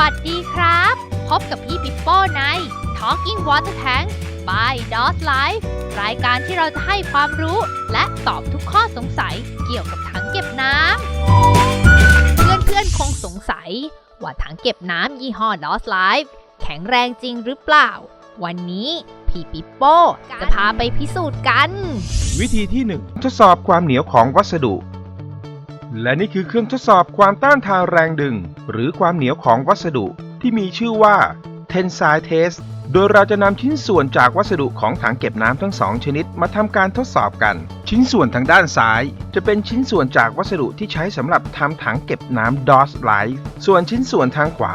วัสดีครับ พบกับพี่ปิปโป้ใน Talking Water Tank by Dot Life รายการที่เราจะให้ความรู้ และตอบทุกข้อสงสัยเกี่ยวกับถังเก็บน้ำ เพื่อนๆคงสงสัย ว่าถังเก็บน้ำยี่ห้อ Dot Life แข็งแรงจริงหรือเปล่า วันนี้พี่ปิปโป้จะพาไปพิสูจน์กัน วิธีที่ 1 ทดสอบความเหนียวของวัสดุ และนี่คือเครื่องทดสอบความต้านทานแรงดึง หรือความเหนียวของวัสดุที่มีชื่อว่า Tensile Test โดยเราจะนำชิ้นส่วนจากวัสดุของถังเก็บน้ำทั้งสองชนิดมาทำการทดสอบกัน ชิ้นส่วนทางด้านซ้าย จะเป็นชิ้นส่วนจากวัสดุที่ใช้สำหรับทำถังเก็บน้ำ DOS Life ส่วนชิ้นส่วนทางขวา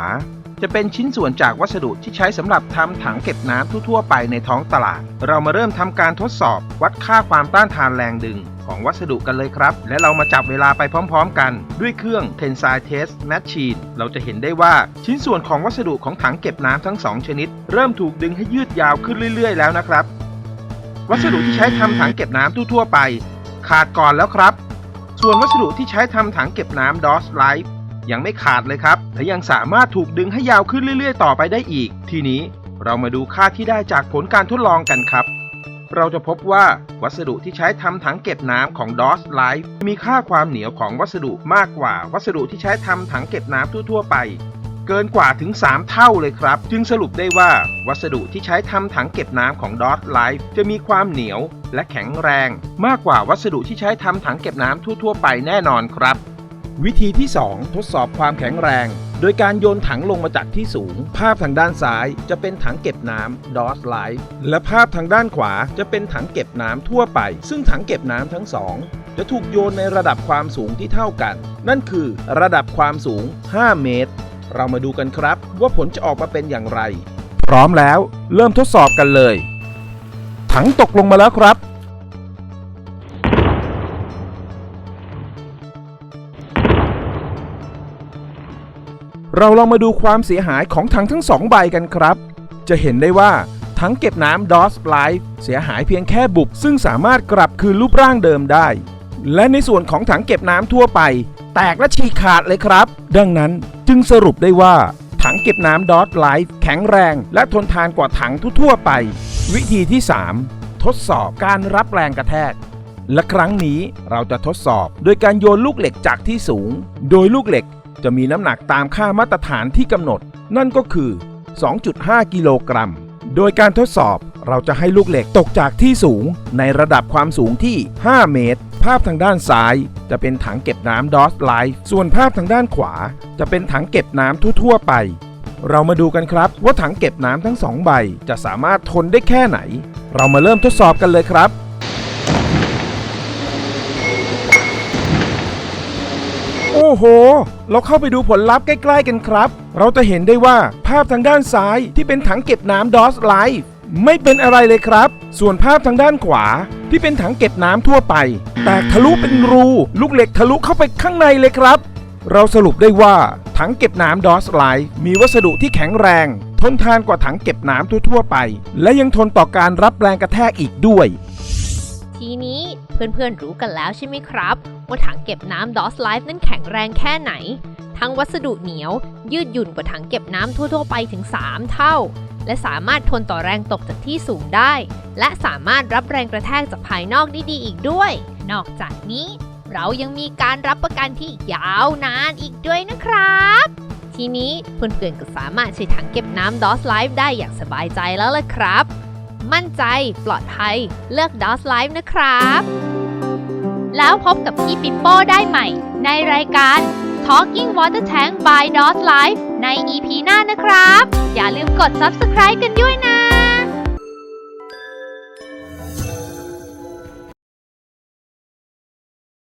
จะเป็นชิ้นส่วนจากวัสดุที่ใช้สำหรับทำถังเก็บน้ำทั่วๆ ไปในท้องตลาด เรามาเริ่มทำการทดสอบ วัดค่าความต้านทานแรงดึงของวัสดุกันเลยครับ และเรามาจับเวลาไปพร้อมๆกัน ด้วยเครื่อง Tensile Test Machine เราจะเห็นได้ว่าชิ้นส่วนของวัสดุของถังเก็บน้ำทั้งสองชนิด เริ่มถูกดึงให้ยืดยาวขึ้นเรื่อย ๆ แล้วนะครับ วัสดุที่ใช้ทำถังเก็บน้ำทั่วๆไป ขาดก่อนแล้วครับ ส่วนวัสดุที่ใช้ทำถังเก็บน้ำ DOS Life ยังไม่ขาดเลยครับ และยังสามารถถูกดึงให้ยาวขึ้นเรื่อย ๆ ต่อไปได้อีก ทีนี้เรามาดูค่าที่ได้จากผลการทดลองกันครับ เราจะพบว่าวัสดุที่ใช้ทำถังเก็บน้ำของ DOS Life มีค่าความเหนียวของวัสดุมากกว่าวัสดุที่ใช้ทำถังเก็บน้ำทั่ว ๆ ไปเกินกว่าถึง 3 เท่าเลยครับ จึงสรุปได้ว่าวัสดุที่ใช้ทำถังเก็บน้ำของ DOS Life จะมีความเหนียวและแข็งแรง มากกว่าวัสดุที่ใช้ทำถังเก็บน้ำทั่ว ๆ ไปแน่นอนครับ วิธีที่ 2 ทดสอบความแข็งแรง โดยการโยนถังลงมาจากที่สูง ภาพทางด้านซ้ายจะเป็นถังเก็บน้ำ DOS Life และภาพทางด้านขวาจะเป็นถังเก็บน้ำทั่วไป ซึ่งถังเก็บน้ำทั้งสองจะถูกโยนในระดับความสูงที่เท่ากัน นั่นคือระดับความสูง 5 เมตร เรามาดูกันครับว่าผลจะออกมาเป็นอย่างไร พร้อมแล้วเริ่มทดสอบกันเลย ถังตกลงมาแล้วครับ เราลองมาดูความเสียหายของถังทั้งสองใบกันครับ จะเห็นได้ว่าถังเก็บน้ำ DOS Life เสียหายเพียงแค่บุบ ซึ่งสามารถกลับคืนรูปร่างเดิมได้ และในส่วนของถังเก็บน้ำทั่วไป แตกและฉีกขาดเลยครับ ดังนั้นจึงสรุปได้ว่าถังเก็บน้ำ DOS Life แข็งแรง และทนทานกว่าถังทั่วๆไป วิธีที่ 3 ทดสอบการรับแรงกระแทกและครั้งนี้เราจะทดสอบโดยการโยนลูกเหล็กจากที่สูง โดยลูกเหล็ก จะมีน้ำหนักตามค่ามาตรฐานที่กำหนด นั่นก็คือ 2.5 กิโลกรัม โดยการทดสอบเราจะให้ลูกเหล็กตกจากที่สูงในระดับความสูงที่ 5 เมตร ภาพทางด้านซ้าย จะเป็นถังเก็บน้ำ DOS Life ส่วนภาพทางด้านขวา จะเป็นถังเก็บน้ำทั่วๆไป เรามาดูกันครับว่าถังเก็บน้ำทั้งสองใบจะสามารถทนได้แค่ไหน เรามาเริ่มทดสอบกันเลยครับ อ้โห เราเข้าไปดูผลลัพธ์ใกล้ ๆ กันครับ เราจะเห็นได้ว่าภาพทางด้านซ้ายที่เป็นถังเก็บน้ำ DOS Life ไม่เป็นอะไรเลยครับ ส่วนภาพทางด้านขวาที่เป็นถังเก็บน้ำทั่วไป แตกทะลุเป็นรูลูกเหล็กทะลุเข้าไปข้างในเลยครับ เราสรุปได้ว่าถังเก็บน้ำ DOS Life มีวัสดุที่แข็งแรง ทนทานกว่าถังเก็บน้ำทั่วๆไป และยังทนต่อการรับแรงกระแทกอีกด้วย เพื่อนๆรู้กันแล้วใช่ไหมครับ ว่าถังเก็บน้ำ DOS Life นั้นแข็งแรงแค่ไหน ทั้งวัสดุเหนียว ยืดหยุ่นกว่าถังเก็บน้ำทั่วๆไปถึง 3 เท่า และสามารถทนต่อแรงตกจากที่สูงได้ และสามารถรับแรงกระแทกจากภายนอกได้ดีอีกด้วย นอกจากนี้ เรายังมีการรับประกันที่ยาวนานอีกด้วยนะครับ ทีนี้เพื่อนๆก็สามารถใช้ถังเก็บน้ำ DOS Life ได้อย่างสบายใจแล้วล่ะครับ มั่นใจ ปลอดภัย เลือก DOS Life นะครับ แล้วพบกับพี่ปิ๊ปโป้ได้ใหม่ ในรายการ Talking Water Tank by DOS Life ใน EP หน้านะครับ อย่าลืมกด Subscribe กันด้วยนะ